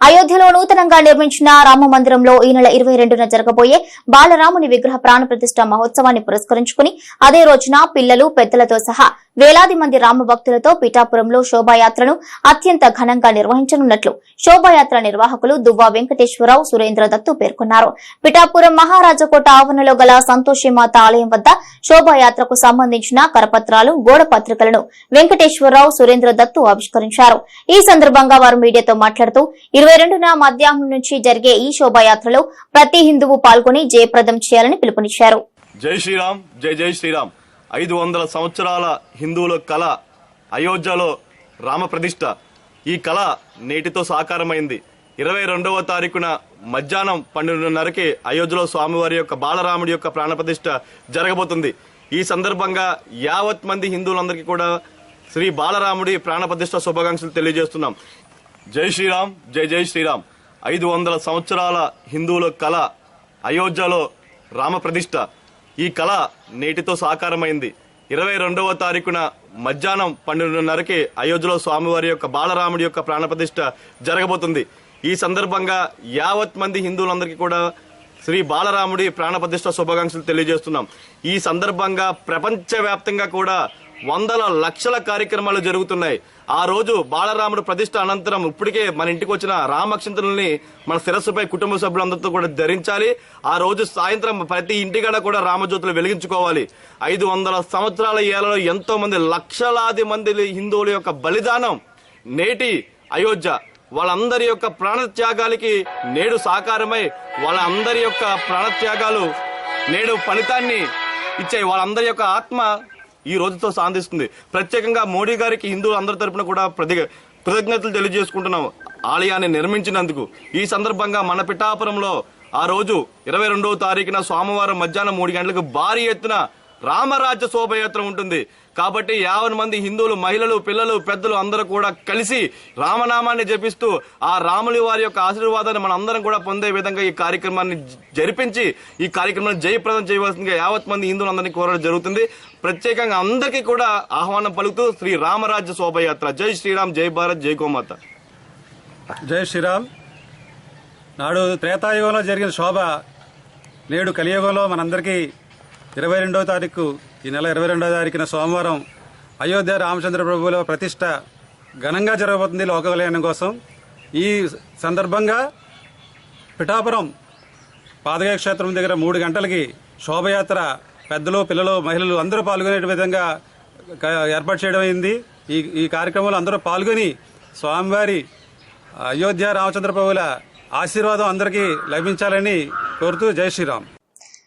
అయోధ్యలో నూతనంగా నిర్మించిన రామ మందిరంలో ఈ నెల ఇరవై రెండున జరగబోయే బాలరాముని విగ్రహ ప్రాణ ప్రతిష్ట మహోత్సవాన్ని పురస్కరించుకుని అదే రోజున పిల్లలు పెద్దలతో సహా వేలాది మంది రామ భక్తులతో పిఠాపురంలో శోభాయాత్రను అత్యంత ఘనంగా నిర్వహించనున్నట్లు శోభాయాత్ర నిర్వాహకులు దువ్వా వెంకటేశ్వరరావు సురేంద్ర దత్తు పేర్కొన్నారు. పిఠాపురం మహారాజకోట ఆవరణలో గల సంతోషిమాత ఆలయం వద్ద శోభాయాత్రకు సంబంధించిన కరపత్రాలు గోడ పత్రికలను వెంకటేశ్వరరావు సురేంద్ర దత్తు ఆవిష్కరించారు. ఈ సందర్భంగా వారు మీడియాతో మాట్లాడుతూ ఇరవై రెండున మధ్యాహ్నం నుంచి జరిగే ఈ శోభాయాత్రలో ప్రతి హిందువు పాల్గొని జయప్రదం చేయాలని పిలుపునిచ్చారు. జై శ్రీరామ్ జై జై శ్రీరామ్. ఐదు వందల సంవత్సరాల హిందువుల కళ అయోధ్యలో రామ ప్రతిష్ట ఈ కళ నేటితో సాకారమైంది. ఇరవై రెండవ తారీఖున మధ్యాహ్నం పన్నెండున్నరకి అయోధ్యలో స్వామివారి యొక్క బాలరాముడి యొక్క ప్రాణప్రతిష్ఠ జరగబోతుంది. ఈ సందర్భంగా యావత్ మంది హిందువులందరికీ కూడా శ్రీ బాలరాముడి ప్రాణప్రతిష్ఠ శుభాకాంక్షలు తెలియజేస్తున్నాం. జై శ్రీరామ్ జై జై శ్రీరామ్. ఐదు వందల సంవత్సరాల హిందువుల కళ అయోధ్యలో రామ ప్రతిష్ట ఈ కళ నేటితో సాకారమైంది. ఇరవై రెండవ తారీఖున మధ్యాహ్నం పన్నెండున్నరకి అయోధ్యలో స్వామివారి యొక్క బాలరాముడి యొక్క ప్రాణప్రతిష్ఠ జరగబోతుంది. ఈ సందర్భంగా యావత్ మంది హిందువులందరికీ కూడా శ్రీ బాలరాముడి ప్రాణప్రతిష్ఠ శుభాకాంక్షలు తెలియజేస్తున్నాం. ఈ సందర్భంగా ప్రపంచవ్యాప్తంగా కూడా వందల లక్షల కార్యక్రమాలు జరుగుతున్నాయి. ఆ రోజు బాలరాముడు ప్రతిష్ట అనంతరం ఇప్పటికే మన ఇంటికి వచ్చిన రామక్షంతుల్ని మన శిరస్సుపై కుటుంబ సభ్యులందరితో కూడా ధరించాలి. ఆ రోజు సాయంత్రం ప్రతి ఇంటికాడ కూడా రామజ్యోతులు వెలిగించుకోవాలి. ఐదు వందల సంవత్సరాల ఏళ్ళలో ఎంతో మంది లక్షలాది మంది హిందువుల యొక్క బలిదానం నేటి అయోధ్య వాళ్ళందరి యొక్క ప్రాణత్యాగాలకి నేడు సాకారమై వాళ్ళందరి యొక్క ప్రాణత్యాగాలు నేడు ఫలితాన్ని ఇచ్చే వాళ్ళందరి యొక్క ఆత్మ ఈ రోజుతో సాధిస్తుంది ప్రత్యేకంగా మోడీ గారికి హిందువులు అందరి తరపున కూడా ప్రతి కృతజ్ఞతలు తెలియజేసుకుంటున్నాం. ఆలయాన్ని నిర్మించినందుకు. ఈ సందర్భంగా మన పిఠాపురంలో ఆ రోజు ఇరవై రెండవ తారీఖున సోమవారం మధ్యాహ్నం మూడు గంటలకు భారీ ఎత్తున రామరాజ్య శోభయాత్ర ఉంటుంది. కాబట్టి యావన్ మంది హిందువులు మహిళలు పిల్లలు పెద్దలు అందరూ కూడా కలిసి రామనామాన్ని జపిస్తూ ఆ రాములు వారి యొక్క ఆశీర్వాదాన్ని మన అందరం కూడా పొందే విధంగా ఈ కార్యక్రమాన్ని జరిపించి ఈ కార్యక్రమాన్ని జయప్రదం చేయవలసిందిగా యావత్ మంది హిందువులందరినీ కోరడం జరుగుతుంది. ప్రత్యేకంగా అందరికీ కూడా ఆహ్వానం పలుకుతూ శ్రీ రామరాజ్య శోభయాత్ర జై శ్రీరామ్ జై భారత్ జై గోమాత. జై శ్రీరామ్. నాడు త్రేతాయుగంలో జరిగిన శోభ నేడు కలియుగంలో మనందరికీ ఇరవై రెండవ తారీఖు ఈ నెల ఇరవై రెండవ తారీఖున సోమవారం అయోధ్య రామచంద్ర ప్రభువుల ప్రతిష్ట ఘనంగా జరగబోతుంది లోక కోసం. ఈ సందర్భంగా పిఠాపురం పాదగా క్షేత్రం దగ్గర మూడు గంటలకి శోభయాత్ర పెద్దలు పిల్లలు మహిళలు అందరూ పాల్గొనే విధంగా ఏర్పాటు చేయడం అయింది. ఈ ఈ కార్యక్రమంలో అందరూ పాల్గొని స్వామివారి అయోధ్య రామచంద్ర ప్రభువుల ఆశీర్వాదం అందరికీ లభించాలని కోరుతూ జై శ్రీరామ్.